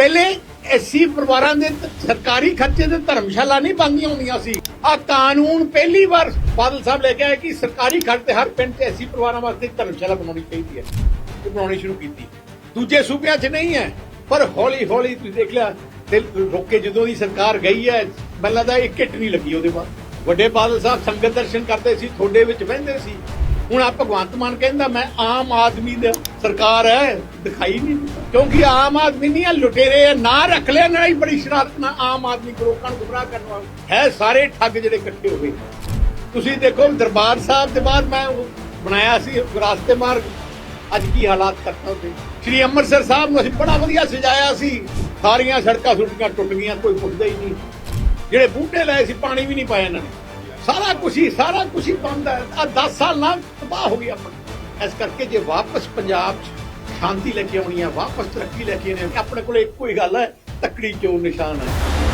ਪਹਿਲੇ ਐਸੀ ਪਰਿਵਾਰਾਂ ਦੇ ਸਰਕਾਰੀ ਖਰਚੇ ਤੇ ਧਰਮਸ਼ਾਲਾ ਨਹੀਂ ਬੰਦੀਆਂ ਹੁੰਦੀਆਂ ਸੀ। ਆ ਕਾਨੂੰਨ ਪਹਿਲੀ ਵਾਰ ਬਾਦਲ ਸਾਹਿਬ ਲੈ ਕੇ ਆਏ ਕਿ ਸਰਕਾਰੀ ਖਰਚ ਤੇ ਹਰ ਪਿੰਡ 'ਚ ਐਸੀ ਪਰਿਵਾਰਾਂ ਵਾਸਤੇ ਧਰਮਸ਼ਾਲਾ ਬਣਾਉਣੀ ਚਾਹੀਦੀ ਹੈ। ਉਹ ਬਣਾਉਣੀ ਸ਼ੁਰੂ ਕੀਤੀ। ਦੂਜੇ ਸੂਬਿਆਂ 'ਚ ਨਹੀਂ ਹੈ, ਪਰ ਹੌਲੀ ਹੌਲੀ ਤੁਸੀਂ ਦੇਖ ਲਿਆ, ਤੇ ਰੋਕੇ ਜਦੋਂ ਦੀ ਸਰਕਾਰ ਗਈ ਹੈ, ਮੈਨੂੰ ਲੱਗਦਾ ਇੱਕ ਕਿੱਟ ਨਹੀਂ ਲੱਗੀ ਉਹਦੇ ਬਾਅਦ। ਵੱਡੇ ਬਾਦਲ ਸਾਹਿਬ ਸੰਗਤ ਦਰਸ਼ਨ ਕਰਦੇ ਸੀ ਤੁਹਾਡੇ ਵਿੱਚ ਬਹਿੰਦੇ ਸੀ। ਹੁਣ ਆ ਭਗਵੰਤ ਮਾਨ ਕਹਿੰਦਾ, ਮੈਂ ਆਮ ਆਦਮੀ ਦੀ ਸਰਕਾਰ ਹੈ ਦਿਖਾਈ ਨਹੀਂ ਕਿਉਂਕਿ ਆਮ ਆਦਮੀ ਨਹੀਂ ਆ ਲੁਟੇਰੇ ਆ ਨਾ ਰੱਖ ਲਿਆ, ਨਾ ਹੀ ਬੜੀ ਸ਼ਰਾਰਤ ਨਾਲ ਆਮ ਆਦਮੀ ਕੋ ਲੋਕਾਂ ਨੂੰ ਗੁੰਮਰਾਹ ਕਰਨ ਵਾਲੇ। ਹੈ ਸਾਰੇ ਠੱਗ ਜਿਹੜੇ ਇਕੱਠੇ ਹੋਏ ਤੁਸੀਂ ਦੇਖੋ, ਦਰਬਾਰ ਸਾਹਿਬ ਦੇ ਬਾਅਦ ਮੈਂ ਬਣਾਇਆ ਸੀ, ਵਿਰਾਸਤੇ ਮਾਰਗ। ਅੱਜ ਕੀ ਹਾਲਾਤ ਕਰਤਾ ਉਹਦੇ? ਸ਼੍ਰੀ ਅੰਮ੍ਰਿਤਸਰ ਸਾਹਿਬ ਨੂੰ ਅਸੀਂ ਬੜਾ ਵਧੀਆ ਸਜਾਇਆ ਸੀ। ਸਾਰੀਆਂ ਸੜਕਾਂ ਸੁੱਟੀਆਂ ਟੁੱਟ ਗਈਆਂ, ਕੋਈ ਪੁੱਛਦਾ ਹੀ ਨਹੀਂ। ਜਿਹੜੇ ਬੂਟੇ ਲਾਏ ਸੀ, ਪਾਣੀ ਵੀ ਨਹੀਂ ਪਾਇਆ ਇਹਨਾਂ ਨੇ। ਸਾਰਾ ਕੁਝ ਹੀ, ਸਾਰਾ ਕੁਝ ਹੀ ਬੰਦ ਹੈ। ਆ 10 ਸਾਲ ਨਾਲ ਤਬਾਹ ਹੋ ਗਿਆ ਆਪਣਾ ਇਸ ਕਰਕੇ ਜੇ ਵਾਪਸ ਪੰਜਾਬ 'ਚ ਸ਼ਾਂਤੀ ਲੈ ਕੇ ਆਉਣੀ ਹੈ ਵਾਪਸ ਤਰੱਕੀ ਲੈ ਕੇ ਆਉਣੀ ਹੈ ਆਪਣੇ ਕੋਲ ਇੱਕੋ ਹੀ ਗੱਲ ਹੈ, ਤੱਕੜੀ ਚੋਣ ਨਿਸ਼ਾਨ ਹੈ।